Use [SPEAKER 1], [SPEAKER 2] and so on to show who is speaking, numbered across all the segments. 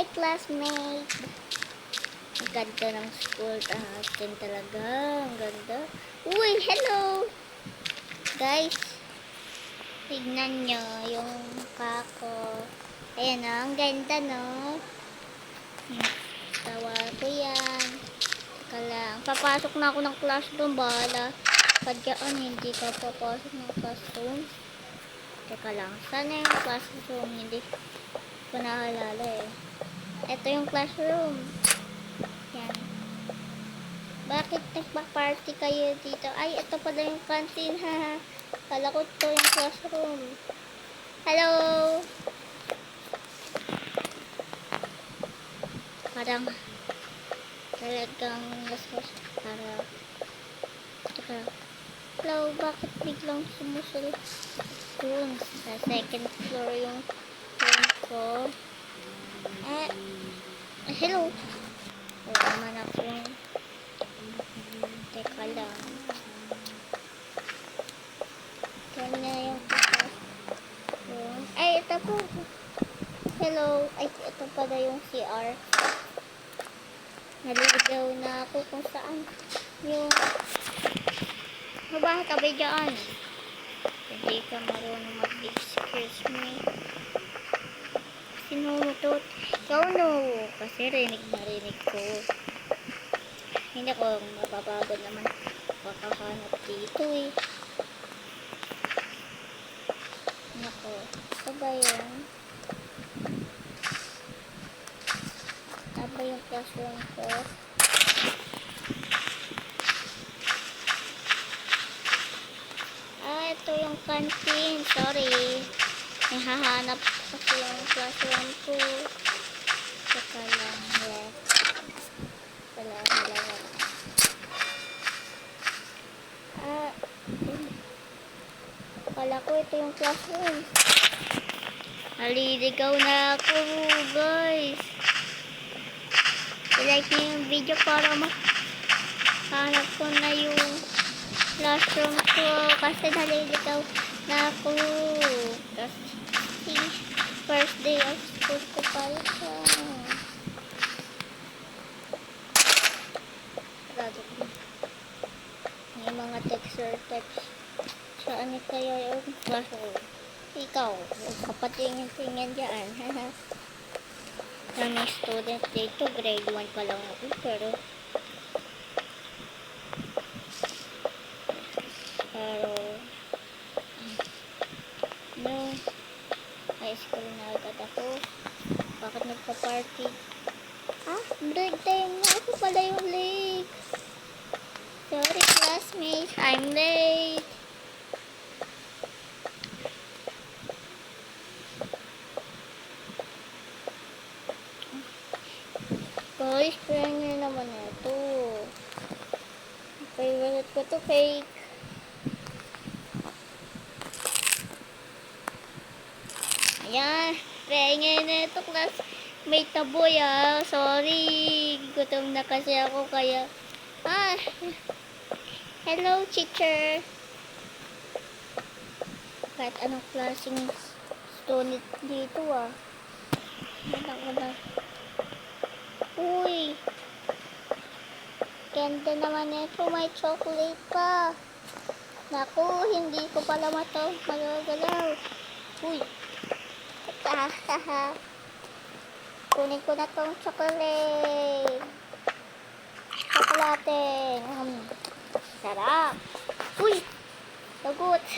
[SPEAKER 1] Hi, classmate! Ang ganda ng school natin talaga. Ang ganda. Uy, hello! Guys, tignan nyo yung mukha ko. Ayan o, ang ganda no? Tawa ko yan. Teka lang. Papasok na ako ng classroom. Bahala. Padyaan, hindi ka papasok ng classroom. Teka lang. Sana yung classroom? Hindi ko naalala eh. Ito yung classroom. Yan. Bakit nagpa-party kayo dito? Ay, ito pala yung canteen, ha. Kala ko ito yung classroom. Hello! Parang talagang gasgas para Teka. Hello, bakit biglang sumusunod dun? Sa second floor yung room ko. Eh, eh, hello. Wala naman ako. Teka lang. Kanya yung yung Ay, ito po. Hello. Ay, ito pala yung CR. Naliligaw na ako kung saan yung Mabahat ka ba dyan? Hindi ka marunong mag-excuse me. Sinutot. Ikaw no. Kasi rinig na rinig ko. Hindi ko mapapagod naman kakahanap dito eh. Nako. Ito ba yun? Ito ba yung classroom ko? Ah, ito yung canteen. Sorry. Nahahanap kasi yung classroom ko. Teka lang. Yes. Wala, wala, wala. Ah, hmm. Kala ko ito yung classroom. Naliligaw na ako, guys. I-like niyo yung video para mahanap ko na yung classroom ko kasi naliligaw na ako. Kasi first day of school ko pala siya. May mga text or text. Saan kaya yung classroom? Ikaw, kapatingin-tingin dyan. Kami student dito, grade 1 pa lang ako, pero pero no high school na agad ako bakit nagpa-party ah break time na ako pala yung late sorry classmates I'm late kaya nyo naman ito favorite ko to fake Ayan, pengen na ito class. May taboy ah. Sorry. Gutom na kasi ako kaya. Ah. Hello, teacher. Kahit anong klaseng student dito ah. Wala ko na. Uy. Ganda naman ito. May chocolate pa. Naku, hindi ko pala mato magagalaw. Uy. Hahaha. Kunin ko na tong chocolate. Chocolate. Mm. Sarap. Uy! Lagot.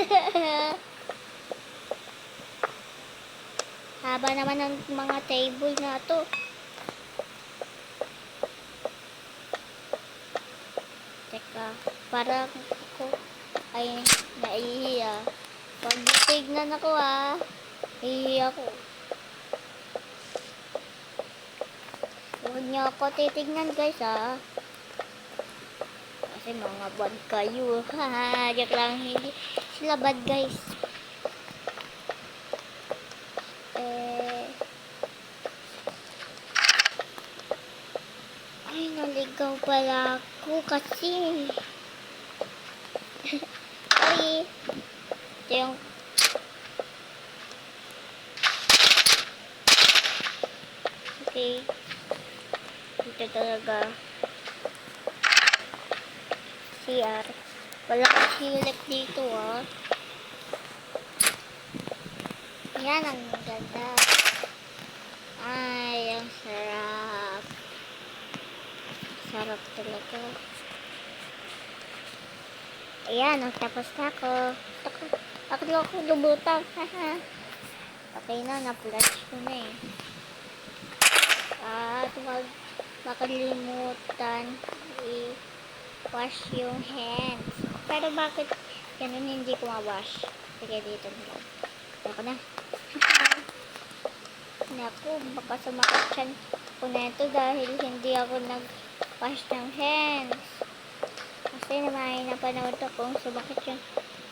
[SPEAKER 1] Haba naman ng mga table na to. Teka, para ako ay naihiya. Pag tignan ako ah. Hihiya ko. Huwag niyo ako titignan guys ha. Kasi mga bad kayo. Haha, joke lang. Hindi sila bad guys. Eh, ay, naligaw pala ako kasi. ay, ito yung Okay. Dito talaga. CR. Walang silip dito ah. Yan ang ganda. Ay, ang sarap. Sarap talaga. Ayan, oh, tapos na ako. Ako, ako di ako lubutang. Okay na, na-flash ko na eh. At wag makalimutan i-wash yung hands. Pero bakit ganun hindi ko ma-wash? Sige, dito na lang. Ako na. Naku, baka sumakit ko na ito dahil hindi ako nag-wash ng hands. Kasi naman na panahon to kung sumakit yung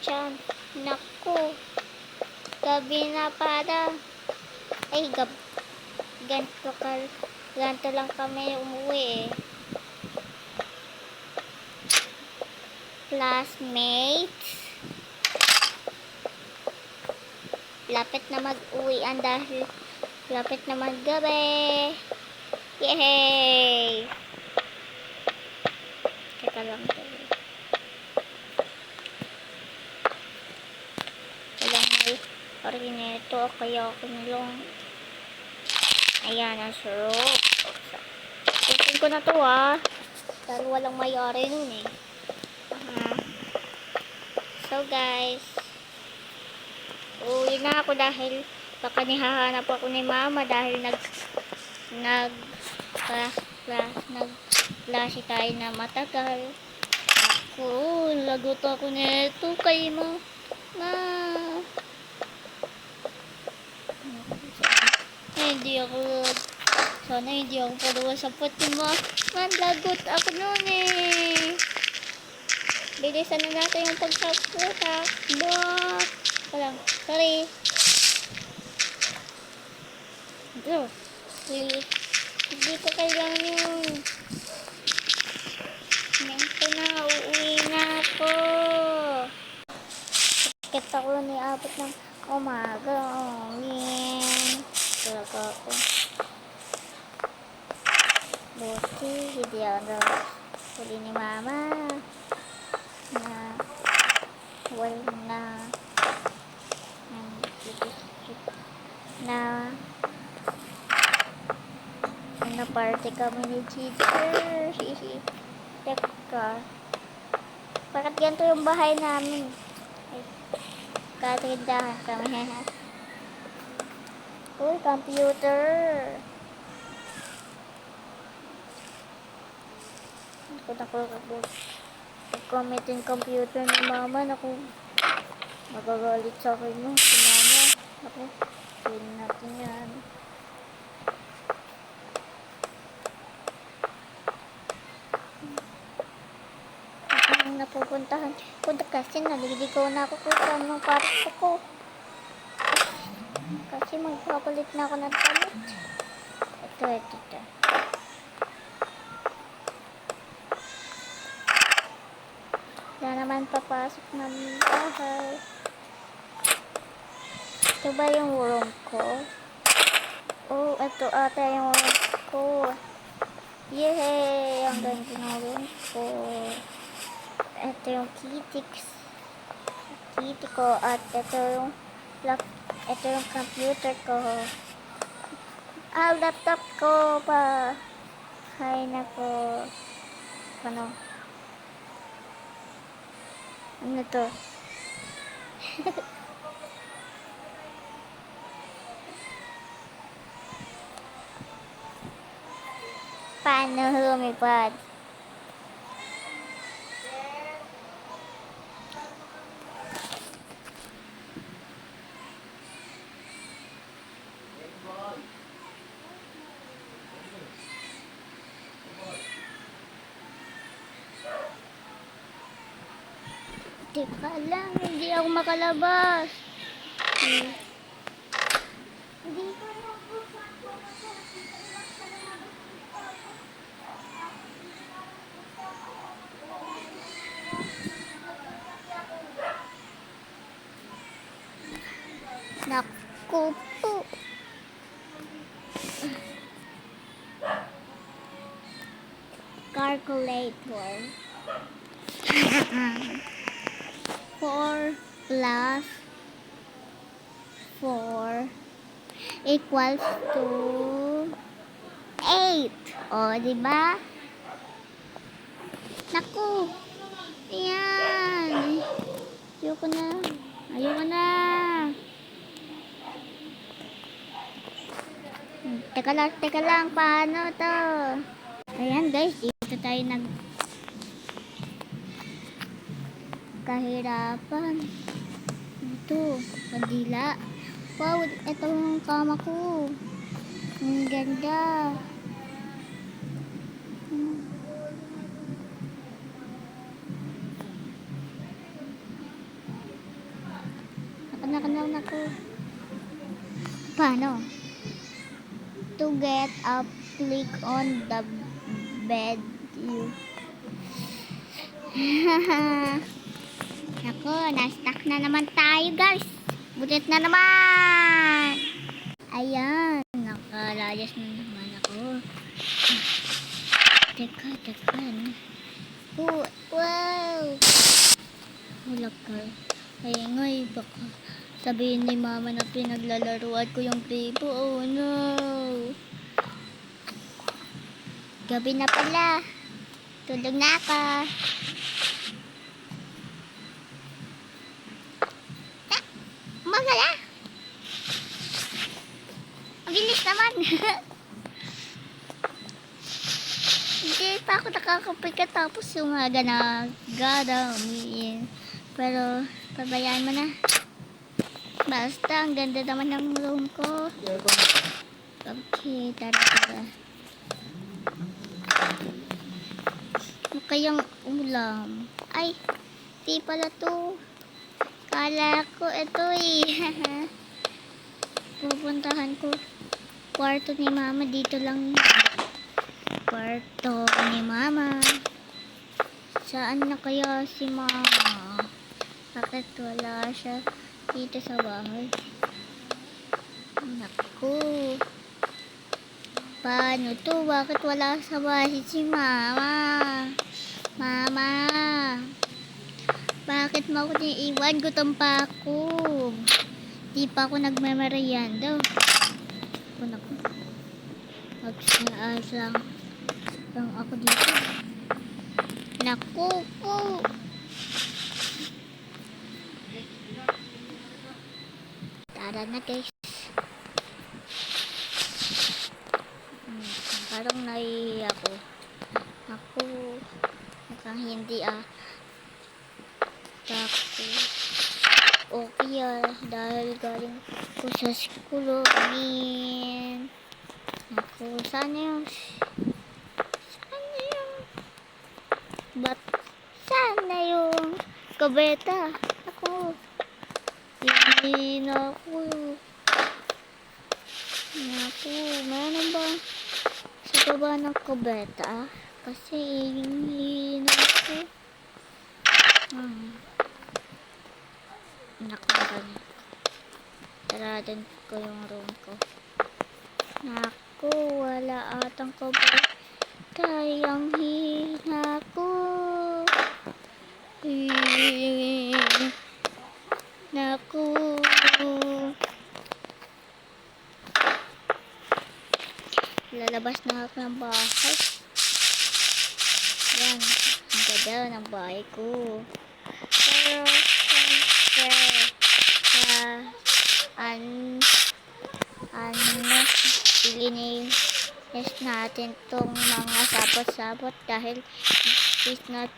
[SPEAKER 1] tiyan. Naku, gabi na para. Ay, gab ganito, ka, ganito lang kami umuwi eh. Classmates. Lapit na mag-uwian dahil lapit na maggabi. Yay! Teka lang to. Walang may orineto kaya ako nilong. Ayan, ang sarap. Tingin ko na to ah. Dahil walang may-ari nun eh. Aha. So guys, uwi na ako dahil baka nihahanap ako ni mama dahil nag nag class class nag klase tayo na matagal. Ako, lagot ako nito kay ma. Ma. Hindi ako sana hindi ako palawa sa pati mo. Man lagot ako noon eh. Bilisan na natin yung pagtakbo takbo Walang, sorry please hindi ko kailangan yun na, uuwi na ako Sakit ako ni abot ng umaga. Oh, yan talaga ako. Buti hindi ako huli ni mama. Na wala na. Na na party kami ni teacher. hihi teka bakit ganito yung bahay namin? Katindahan kami uy computer. Ako na ko Pag-comment yung computer ni mama, naku, magagalit sa akin mo, si mama. Naku, yun natin yan. Napupuntahan. Punta kasi naliligaw na ako kung saan yung parts ko. Kasi magpapalit na ako ng damit. Ito, ito, ito. Wala naman papasok ng bahay. Ito ba yung room ko? Oh, ito ata yung room ko. Yay! Ang ganda ng room ko. Ito yung kitties. Kitty ko. At ito yung lap ito yung computer ko. Ah, laptop ko pa. Hay na ko. Ano? Ano to? Paano lumipad? Di ka lang, hindi ako makalabas. Hmm. Hindi ko Naku po. calculator. 4 plus 4 equals to 8. O, di ba? Naku! Ayan! Ayoko na. Ayoko na. Teka lang, teka lang. Paano to? Ayan guys, dito tayo nag kahirapan. Ito, kandila. Wow, ito yung kama ko. Ang ganda. Nakanakan na ako. Paano? To get up, click on the bed you. Ako, na-stuck na naman tayo guys. Butit na naman. Ayan, nakalayas na naman ako. Teka, teka. Oh, wow. Wala ka. Ay, ngay, baka sabihin ni mama na pinaglalaruan ko yung gripo. Oh, no. Gabi na pala. Tulog na ako. Ah, umaga na. Ang bilis naman. Hindi pa ako nakakapika tapos umaga na. Gada, umiin. Pero, pabayaan mo na. Basta, ang ganda naman ng room ko. Okay, tara, tara. Ano ulam? Ay, di pala to. Kala ko ito eh. Pupuntahan ko. Kwarto ni mama dito lang. Kwarto ni mama. Saan na kaya si mama? Bakit wala siya dito sa bahay? Naku. Paano to? Bakit wala sa bahay si mama? Mama. Bakit mo ako iiwan? Gutom pa ako. Di pa ako nagmemeryenda. Ako. Magsaas lang. Lang ako dito. Naku po. Tara na guys. Hmm, parang naiiyak ako. Ako, mukhang hindi ah. Tako. Okay ah, dahil galing ko sa school. Amin. Ako, sana yung... Sana yung... Ba't sana yung kabeta? Ako. Hindi na ako. Naku, meron ba sa baba ng kabeta? Kasi hindi na ako. Hmm. Nakakan. Taradan ko yung room ko. Naku, wala atang kabeta. Kayang hina ko. Naku. Lalabas na ako ng bahay. Yan. Ang ganda ng bahay ko. Pero, syempre, sa, an, ano, ilinis natin tong mga sapot-sapot dahil it's not,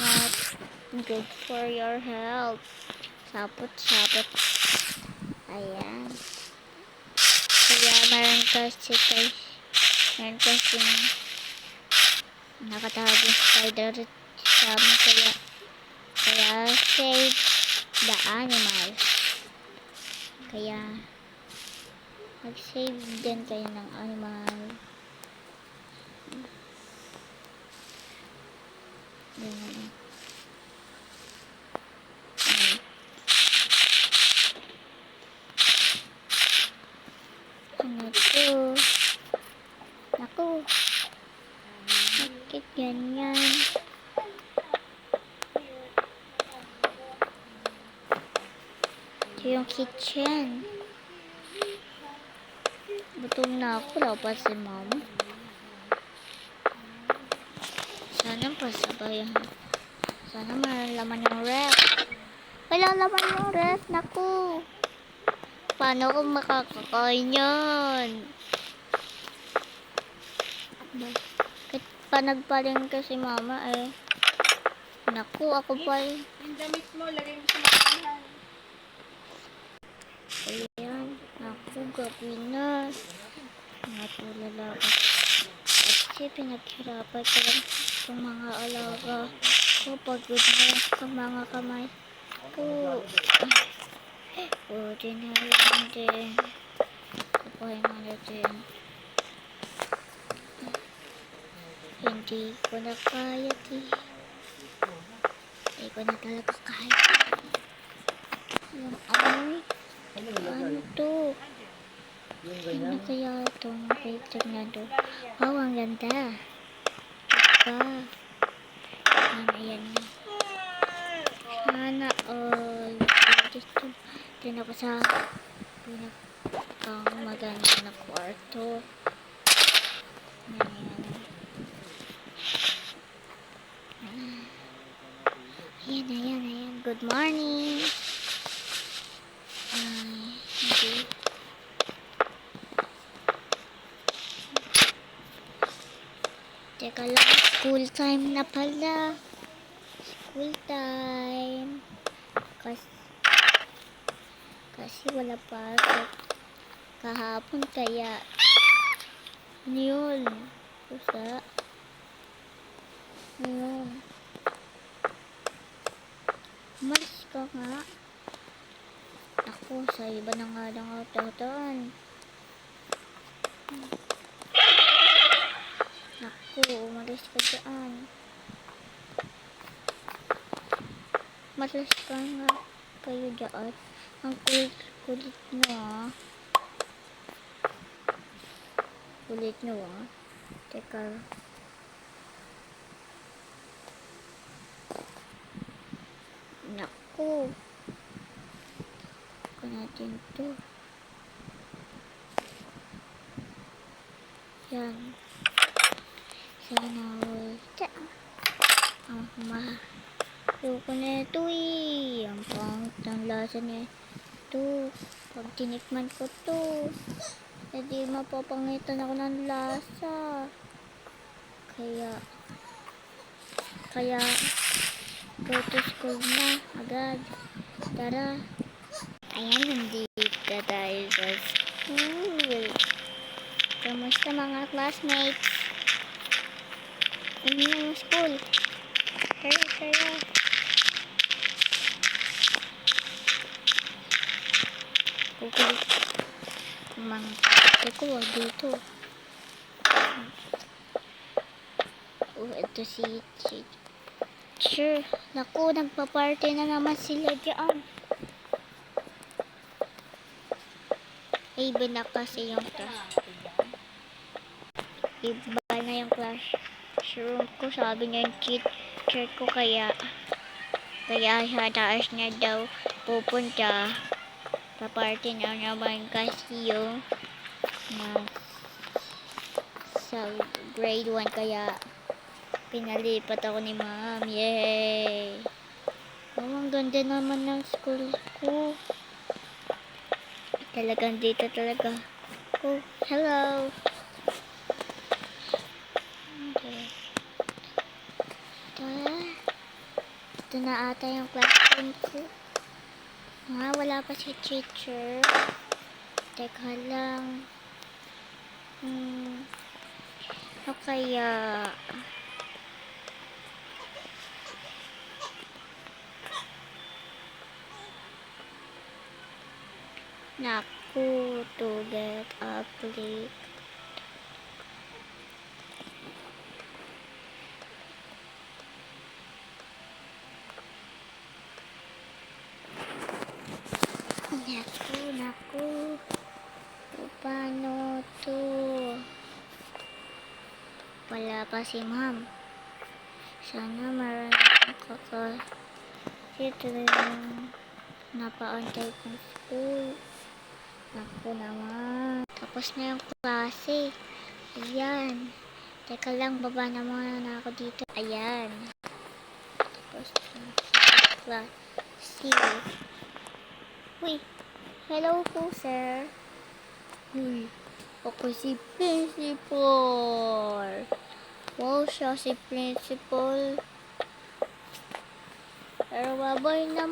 [SPEAKER 1] not good for your health. Sapot-sapot. Ayan. Kaya meron kasi kay meron kasi nakatawag yung spider sa amin kaya kaya save the animals. Kaya mag-save din kayo ng animal. Ganyan. Ano to? Naku. Ganyan. Ito kitchen. Gutom na ako. Wala pa si mama. Sana pasabayan. Sana malalaman yung ref. Walang laman yung ref. Naku. Paano ako makakakain yan? Bakit pa nagpaling kasi mama eh? Naku, ako pa eh.
[SPEAKER 2] Yung damit mo, lagay mo sa makahan.
[SPEAKER 1] Ayan. Naku, gabi na. Natulala ako. Kasi pinaghirapan ko lang itong mga alaga ko. Pagod na sa mga kamay ko. Ordinary lang din. Kapahinga na din. Hindi ko na kaya di. Hindi ko na talaga kaya. Yung amoy. Ano to? Ano kaya itong picture na to? Oh, ang ganda. Diba? Ayan, ayan. Sana all. Dito, din ako sa pinakang maganda na kwarto. Ayan. Ayan, ayan, ayan. Good morning. Ay, hindi. Teka lang, school time na pala. School time. Kasi, kasi wala pasok. Kahapon kaya. Yun? Ano yun? Umalis ka nga. Ako, sa iba na nga lang ako tataan. Naku, umalis ka dyan. Umalis ka nga kayo dyan. Ang kulit-kulit nyo ah. Kulit nyo ah. Teka. Naku. Ko natin to. Yan. Sana all. Ta. Ang ma. Ayoko na ito eh. Ang pangit ng lasa niya. Ito. Pag tinikman ko to. Hindi mapapangitan ako ng lasa. Kaya. Kaya. Go to school na. Agad. Tara. Ayan, nandito tayo sa school. Kamusta mga classmates? Ano yung school? Tara, tara. Kukulit. Ko, wag dito. Oh, ito si, si Sure. Naku, nagpa-party na naman sila dyan. Iba na kasi yung class. Iba classroom ko. Sabi niya yung teacher ko kaya kaya sa taas niya daw pupunta. Paparty na naman kasi yung na sa grade 1 kaya pinalipat ako ni ma'am. Yay! Oh, ang ganda naman ng school ko. Talagang dito talaga. Oh, hello. Okay. Ito. Ito na ata yung classroom ko. Nga, wala pa si teacher. Teka lang. Hmm. Ano kaya? Naku, to get up late. Naku, naku. Paano to? Wala pa si ma'am. Sana marami kaka... Dito yung napaantay kong school. Naku naman. Tapos na yung klase. Ayan. Teka lang, baba na muna na ako dito. Ayan. Tapos na klase. Uy. Hello po, sir. Uy. Ako si principal. Wow, siya si principal. Pero baboy na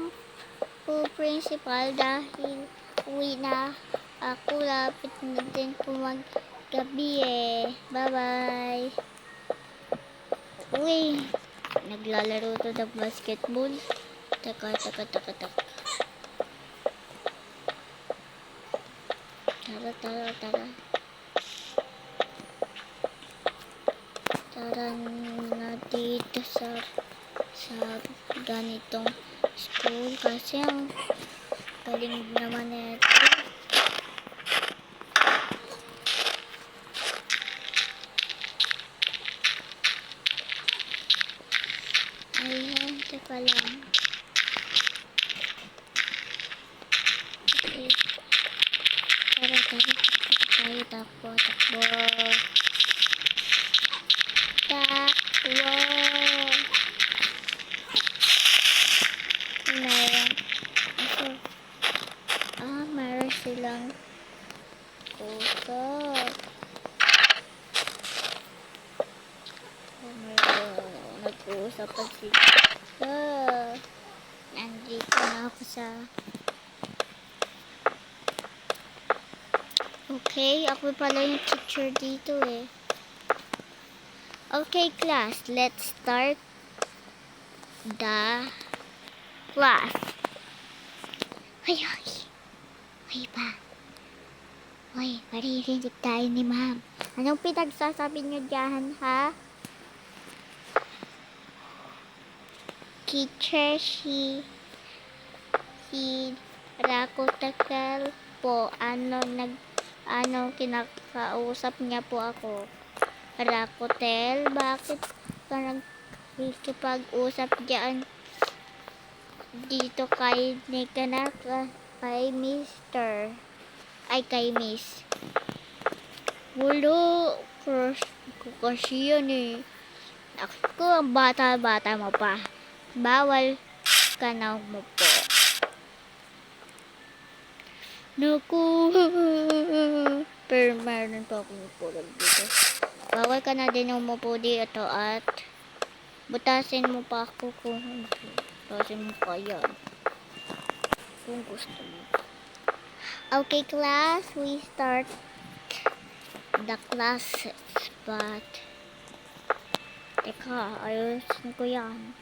[SPEAKER 1] po principal dahil uwi na ako lapit na din po maggabi eh. Bye-bye. Uy, naglalaro to ng basketball. Taka, taka, taka, taka. Tara, tara, tara. Tara na dito sa sa ganitong school kasi ang galing naman nito. Ayan, teka lang. Okay. Tara, tara, tara tayo, takbo, takbo. Takbo. Meron. Ito. Ah, meron silang kusok. Oh, meron. Nag-uusapan sila. Nandito na ako sa... Okay, ako pala yung teacher dito eh. Okay, class, let's start the class. Hoy, hoy. Hoy pa. Hoy, maririnig tayo ni ma'am. Anong pinagsasabi niyo diyan, ha? Teacher, si... Si Rako Takal po, ano, nag... Ano, kinakausap niya po ako. Rakotel, bakit ka nagkikipag-usap diyan dito kay Nick kay Mr. Ay, kay Miss. Wala. Crush ko kasi yan eh. Ako, ang bata-bata mo pa. Bawal ka na mo po. Naku. Pero meron pa akong upulan dito. Bawal ka na din umupo dito at butasin mo pa ako kung. Butasin mo pa yan. Kung gusto mo. Okay, class. We start the classes. But, teka, ayusin ko yan.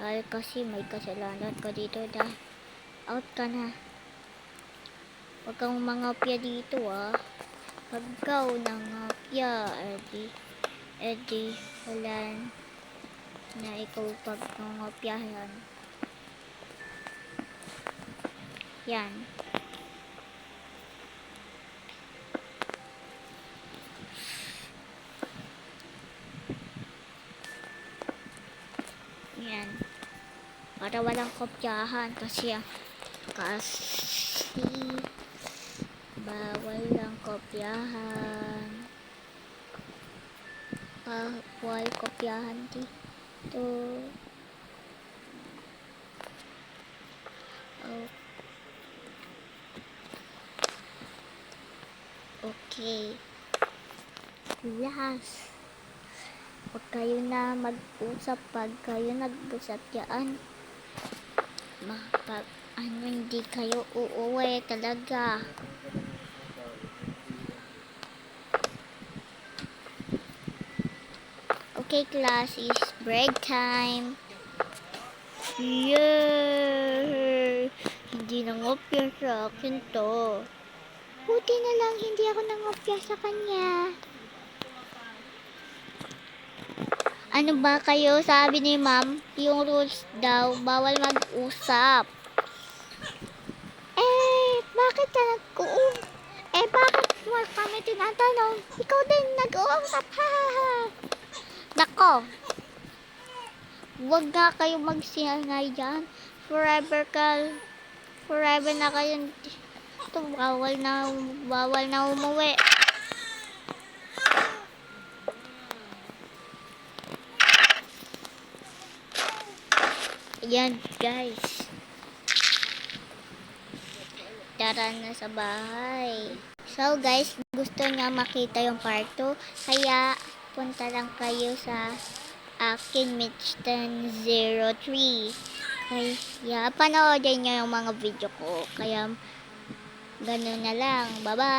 [SPEAKER 1] Dahil kasi may kasalanan ka dito dahil out ka na. Huwag kang mangapya dito ah. Pag ikaw nangapya, edi, edi, wala na ikaw pag nangapyahan. Yan. Yan. Para walang kopyahan kasi kasi bawal lang kopyahan. Bawal kopyahan dito. Oh. Okay. Last. Huwag kayo na mag-usap pag kayo nag-usap yan. Mapag, ano, hindi kayo uuwi talaga. Okay, class is break time. Yay! Hindi nangopya sa akin to. Buti na lang hindi ako nangopya sa kanya. Ano ba kayo? Sabi ni ma'am, yung rules daw, bawal mag-usap. Eh, bakit ka nag Eh, bakit mo kami tinatanong? Ikaw din nag-uusap, ha ha ha. Nako. Huwag nga kayo magsingay dyan. Forever ka, forever na kayo. Ito, bawal na, bawal na umuwi. Ayan, guys. Tara na sa bahay. So, guys, gusto niya makita yung part 2. Kaya, punta lang kayo sa akin, Mitchton03. Kaya, panoodin niyo yung mga video ko. Kaya, ganun na lang. Bye-bye!